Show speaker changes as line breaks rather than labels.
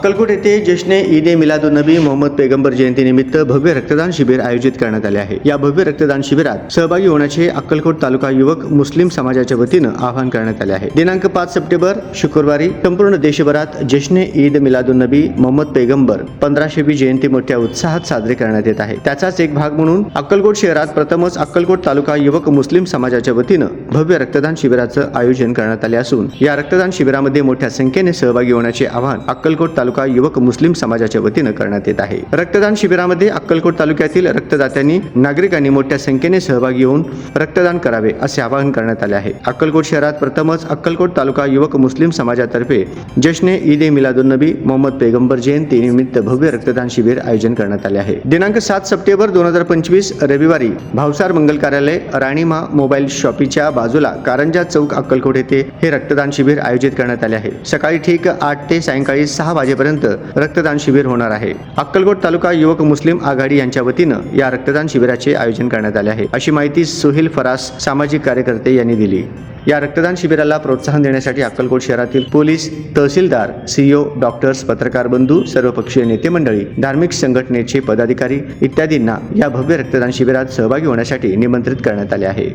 अक्कलकोट येथे जश्ने ईद ए मिलादुन्नबी मोहम्मद पैगंबर जयंतीनिमित्त भव्य रक्तदान शिबिर आयोजित करण्यात आले आहे. या भव्य रक्तदान शिबिरात सहभागी होण्याचे अक्कलकोट तालुका युवक मुस्लिम समाजाच्या वतीनं आवाहन करण्यात आले आहे. दिनांक पाच सप्टेंबर शुक्रवारी संपूर्ण देशभरात जश्ने ईद मिलादुन्नबी मोहम्मद पैगंबर पंधराशेवी जयंती मोठ्या उत्साहात साजरी करण्यात येत आहे. त्याचाच एक भाग म्हणून अक्कलकोट शहरात प्रथमच अक्कलकोट तालुका युवक मुस्लिम समाजाच्या वतीनं भव्य रक्तदान शिबिराचं आयोजन करण्यात आले असून या रक्तदान शिबिरामध्ये मोठ्या संख्येने सहभागी होण्याचे आवाहन अक्कलकोट तालुका युवक मुस्लिम समाजाच्या वतीनं करण्यात येत आहे. रक्तदान शिबिरामध्ये अक्कलकोट तालुक्यातील रक्तदात्यांनी नागरिकांनी मोठ्या संख्येने सहभागी होऊन रक्तदान करावे असे आवाहन करण्यात आले आहे. अक्कलकोट शहरात प्रथमच अक्कलकोट तालुका युवक मुस्लिम समाजातर्फे जश्ने ईद ए मिलादुन्नबी मोहम्मद पैगंबर जयंती निमित्त भव्य रक्तदान शिबिर आयोजन करण्यात आले आहे. दिनांक सात सप्टेंबर दोन हजार पंचवीस रविवारी भावसार मंगल कार्यालय राणीमा मोबाईल शॉपीच्या बाजूला कारंजा चौक अक्कलकोट येथे हे रक्तदान शिबिर आयोजित करण्यात आले आहे. सकाळी ठीक आठ ते सायंकाळी सहा वाजेपर्यंत रक्तदान शिबिर होणार आहे. अक्कलकोट तालुका युवक मुस्लिम आघाडी यांच्या वतीनं या रक्तदान शिबिराचे आयोजन करण्यात आले आहे. अशी माहिती सुहिल फरास सामाजिक कार्यकर्ते यांनी दिली. या रक्तदान शिबिराला प्रोत्साहन देण्यासाठी अक्कलकोट शहरातील पोलीस तहसीलदार सीईओ डॉक्टर्स पत्रकार बंधू सर्वपक्षीय नेते मंडळी धार्मिक संघटनेचे पदाधिकारी इत्यादींना या भव्य रक्तदान शिबिरात सहभागी होण्यासाठी निमंत्रित करण्यात आले आहे.